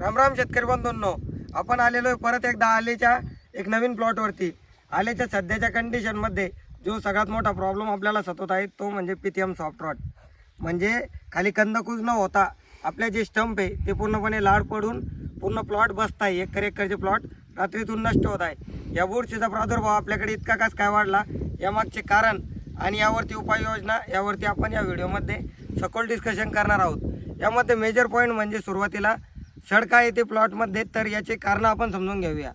राम राम शेतकरी बंधूंनो. आपण आलेलो आहे परत एकदा आलेच्या एक नवीन प्लॉटवरती आलेच्या सध्याच्या कंडिशनमध्ये जो सगळ्यात मोठा प्रॉब्लेम आपल्याला सतत आहे तो म्हणजे पीटीएम सॉफ्ट रॉट म्हणजे खाली कंदकूज न होता आपले जे स्टंप आहे ते पूर्णपणे लाड पडून पूर्ण प्लॉट बसत आहे एकर एकरचे प्लॉट रात्रीतून नष्ट होत आहे. या बुरशीचा प्रादुर्भाव आपल्याकडे इतका कास काय वाढला यामागचे कारण आणि यावरती उपाययोजना यावरती आपण या व्हिडिओमध्ये सखोल डिस्कशन करणार आहोत. यामध्ये मेजर पॉईंट म्हणजे सुरुवातीला सडका येते प्लॉटमध्ये तर याचे कारणं आपण समजून घेऊया.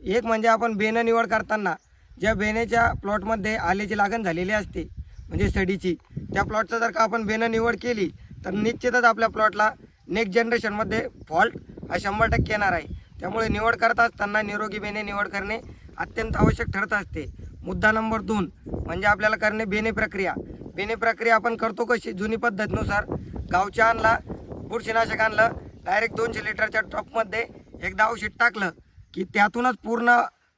एक म्हणजे आपण बेनं निवड करताना ज्या बेनेच्या प्लॉटमध्ये आलेची लागण झालेली असते म्हणजे सडीची त्या प्लॉटचं जर का आपण बेनं निवड केली तर निश्चितच आपल्या प्लॉटला नेक्स्ट जनरेशनमध्ये फॉल्ट हा शंभर टक्के येणार आहे. त्यामुळे निवड करत असताना निरोगी बेने निवड करणे अत्यंत आवश्यक ठरत असते. मुद्दा नंबर दोन म्हणजे आपल्याला करणे बेने प्रक्रिया. बेने प्रक्रिया आपण करतो कशी? जुनी पद्धतीनुसार गावच्या आणला बुरशीनाशक आणलं डायरेक्ट दोनशे लिटरच्या टॉपमध्ये एकदा औषध टाकलं की त्यातूनच पूर्ण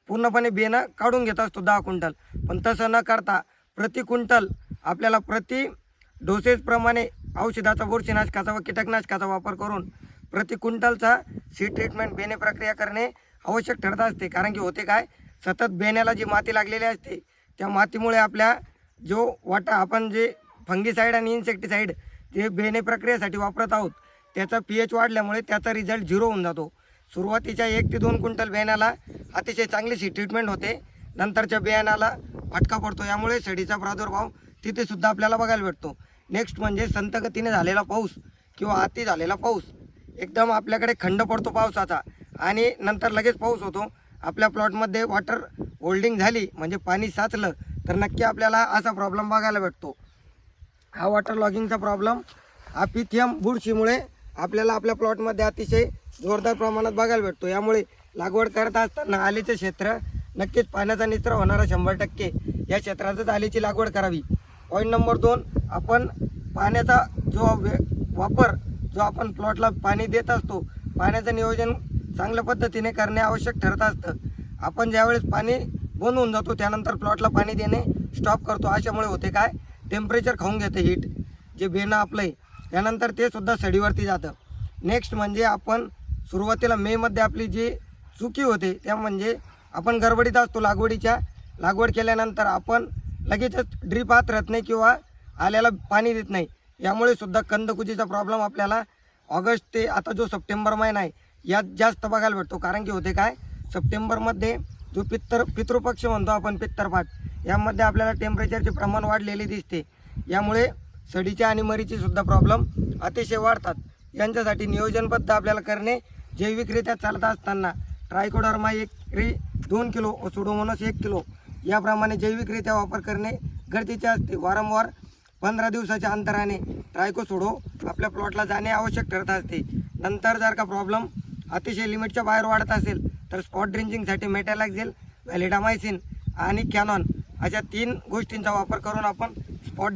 पूर्णपणे बेनं काढून घेत असतो दहा क्विंटल. पण तसं न करता प्रति क्विंटल आपल्याला प्रति डोसेजप्रमाणे औषधाचा बुरशीनाशकाचा व कीटकनाशकाचा वापर करून प्रति क्विंटलचा सी ट्रीटमेंट बेने प्रक्रिया करणे आवश्यक ठरत असते. कारण की होते काय? सतत बेण्याला जी माती लागलेली असते त्या मातीमुळे आपल्या जो वाटा आपण जे फंगीसाईड आणि इन्सेक्टिसाईड जे बेने प्रक्रियेसाठी वापरत आहोत त्याचा पी एच वाढल्यामुळे त्याचा रिझल्ट झिरो होऊन जातो. सुरुवातीच्या एक ते दोन क्विंटल बियाण्याला अतिशय चांगली सी ट्रीटमेंट होते. नंतरच्या बियाण्याला फटका पडतो. यामुळे सडीचा प्रादुर्भाव तिथेसुद्धा आपल्याला बघायला भेटतो. नेक्स्ट म्हणजे संतगतीने झालेला पाऊस किंवा अति झालेला पाऊस. एकदम आपल्याकडे खंड पडतो पावसाचा आणि नंतर लगेच पाऊस होतो. आपल्या प्लॉटमध्ये वॉटर होल्डिंग झाली म्हणजे पाणी साचलं तर नक्की आपल्याला असा प्रॉब्लेम बघायला भेटतो. हा वॉटर लॉगिंगचा प्रॉब्लेम हा पिथियम बुरशीमुळे आपल्याला आपल्या प्लॉटमध्ये अतिशय जोरदार प्रमाणात बघायला भेटतो. यामुळे लागवड करत असताना आलीचे क्षेत्र नक्कीच पाण्याचा निचरा होणारा शंभर टक्के. या क्षेत्रातच आलीची लागवड करावी. पॉईंट नंबर दोन आपण पाण्याचा जो वे वापर जो आपण प्लॉटला पाणी देत असतो पाण्याचं नियोजन चांगल्या पद्धतीने करणे आवश्यक ठरत असतं. आपण ज्यावेळेस पाणी बंद होऊन जातो त्यानंतर प्लॉटला पाणी देणे स्टॉप करतो. अशामुळे होते काय? टेम्परेचर खाऊन घेते हीट जे बेणं आपलं आहे त्यानंतर ते सुद्धा सडीवरती जातं. नेक्स्ट म्हणजे आपण सुरुवातीला मेमध्ये आपली जी चुकी होते त्या म्हणजे आपण गडबडीत असतो लागवडीच्या. लागवड केल्यानंतर आपण लगेचच ड्रीप आत राहत नाही किंवा आल्याला पाणी देत नाही. यामुळे सुद्धा कंदकुजीचा प्रॉब्लेम आपल्याला ऑगस्ट ते आता जो सप्टेंबर महिना आहे यात जास्त बघायला भेटतो. कारण की होते काय? सप्टेंबरमध्ये जो पित्तर पितृपक्ष म्हणतो आपण पित्तरपाठ यामध्ये आपल्याला टेम्परेचरचे प्रमाण वाढलेले दिसते. यामुळे सडीच्या आणि मरीचेसुद्धा प्रॉब्लेम अतिशय वाढतात. यांच्यासाठी नियोजनबद्ध आपल्याला करणे जैविकरित्या चालत असताना ट्रायकोडर्मा एक री दोन किलो व सुडोमोनस एक किलो याप्रमाणे जैविकरित्या वापर करणे गरजेचे असते. वारंवार पंधरा दिवसाच्या अंतराने ट्रायको सोडो आपल्या प्लॉटला जाणे आवश्यक ठरत असते. नंतर जर का प्रॉब्लेम अतिशय लिमिटच्या बाहेर वाढत असेल तर स्पॉट ड्रिंकिंगसाठी मेटॅलॅक्झेल व्हॅलिडामायसिन आणि कॅनॉन अशा तीन गोष्टींचा वापर करून आपण स्पॉट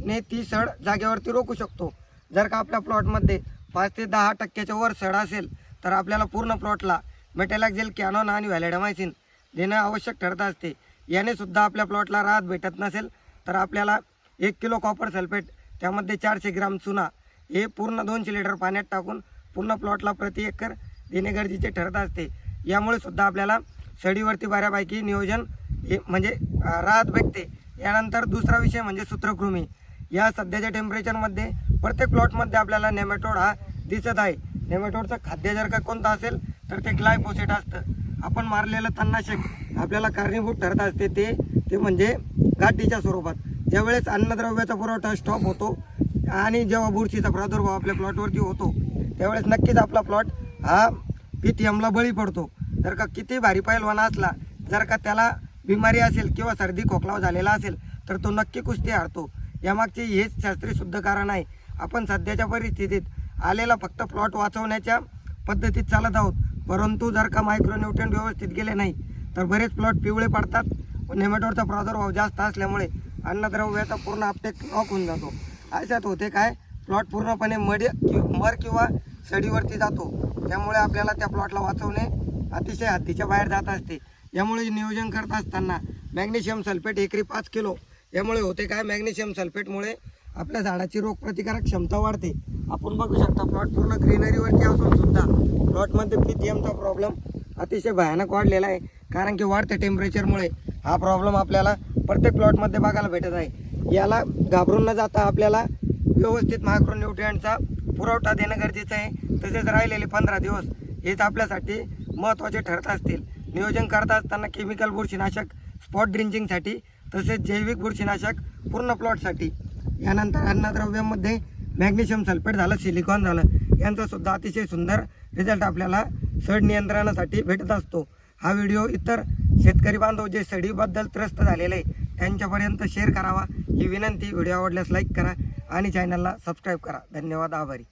ने ती सड जागेवरती रोखू शकतो. जर का आपल्या प्लॉटमध्ये पाच ते दहा टक्क्याच्या वर सड असेल तर आपल्याला पूर्ण प्लॉटला मेटॅलॅक्झेल कॅनॉन आणि व्हॅलेडमायसिन देणं आवश्यक ठरत असते. याने सुद्धा आपल्या प्लॉटला राहत भेटत नसेल तर आपल्याला एक किलो कॉपर सल्फेट त्यामध्ये चारशे ग्राम चुना हे पूर्ण दोनशे लिटर पाण्यात टाकून पूर्ण प्लॉटला प्रति एकर देणे गरजेचे ठरत असते. यामुळे सुद्धा आपल्याला सडीवरती बऱ्यापैकी नियोजन हे म्हणजे राहत भेटते. यानंतर दुसरा विषय म्हणजे सूत्रकृमी. या सध्याच्या टेम्परेचरमध्ये प्रत्येक प्लॉटमध्ये आपल्याला नेमॅटोड हा दिसत आहे. नेमॅटोडचं खाद्य जर का कोणतं असेल तर ते ग्लायफोसेट असतं. आपण मारलेलं तणनाशक आपल्याला कारणीभूत ठरत असते ते ते म्हणजे गाठीच्या स्वरूपात. ज्यावेळेस अन्नद्रव्याचा पुरवठा स्टॉप होतो आणि जेव्हा बुरशीचा प्रादुर्भाव आपल्या प्लॉटवरती होतो त्यावेळेस नक्कीच आपला प्लॉट हा पीटीएमला बळी पडतो. जर का किती भारी पैलवाना असला जर का त्याला बिमारी असेल किंवा सर्दी खोकलाव झालेला असेल तर तो नक्की कुस्ती हारतो. यामागचे हेच शास्त्रीय शुद्ध कारण आहे. आपण सध्याच्या परिस्थितीत आलेला फक्त प्लॉट वाचवण्याच्या पद्धतीत चालत आहोत. परंतु जर का मायक्रोन्यूट्रन व्यवस्थित गेले नाही तर बरेच प्लॉट पिवळे पडतात व नेमॅटोडचा प्रादुर्भाव जास्त असल्यामुळे अन्नद्रव्याचा पूर्ण अपटेक लॉक होऊन जातो. अशात होते काय? प्लॉट पूर्णपणे मड कि मर किंवा सडीवरती जातो. त्यामुळे आपल्याला त्या प्लॉटला वाचवणे अतिशय हत्तीच्या बाहेर जात असते. यामुळे नियोजन करत असताना मॅग्नेशियम सल्फेट एकरी पाच किलो यामुळे होते काय? मॅग्नेशियम सल्फेटमुळे आपल्या झाडाची रोगप्रतिकारक क्षमता वाढते. आपण बघू शकता प्लॉट पूर्ण ग्रीनरीवरती असून सुद्धा प्लॉटमध्ये पीटीएमचा प्रॉब्लेम अतिशय भयानक वाढलेला आहे. कारण की वाढत्या टेम्परेचरमुळे हा प्रॉब्लेम आपल्याला प्रत्येक प्लॉटमध्ये बघायला भेटत आहे. याला घाबरून न जाता आपल्याला व्यवस्थित मायक्रोन्यूट्रियंटचा पुरवठा देणं गरजेचं आहे. तसेच राहिलेले पंधरा दिवस हेच आपल्यासाठी महत्त्वाचे ठरत असतील. नियोजन करत असताना केमिकल बुरशीनाशक स्पॉट ड्रिंचिंगसाठी तसेच जैविक बुरशीनाशक पूर्ण प्लॉटसाठी यानंतर अन्नद्रव्यामध्ये मॅग्नेशियम सल्फेट झालं सिलिकॉन झालं. यांचासुद्धा अतिशय सुंदर रिझल्ट आपल्याला सड नियंत्रणासाठी भेटत असतो. हा व्हिडिओ इतर शेतकरी बांधव जे सडीबद्दल त्रस्त झालेले आहे त्यांच्यापर्यंत शेअर करावा. ही विनंती. व्हिडिओ आवडल्यास लाईक करा आणि चॅनलला सबस्क्राईब करा. धन्यवाद. आभारी.